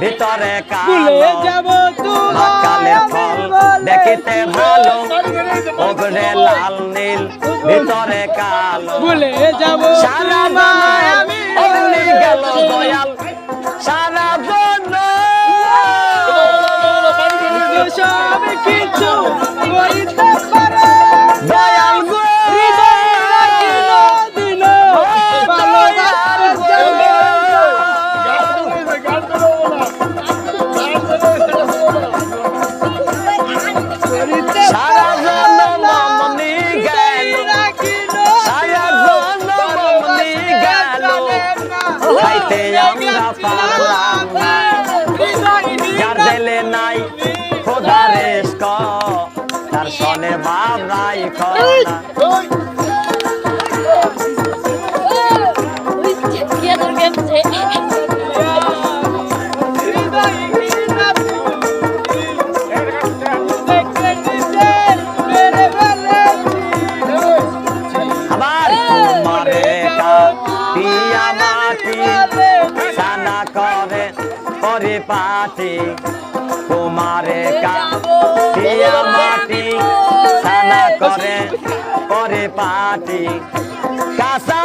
ভিতরে কালো। যাব কালের ফল দেখিতে ভালো। ওপরে লাল নীল ভিতরে কালো। ভুলে যাব। সারা আমি খাইতে আমরা পারলাম। না যার দেলে নাই খোদার রেস্ক তার সনে বাপ নাই খনা আবার পরিপাটি তোমারে কাটিয়া মাটি সানা করে পরিপাটি কাঁচা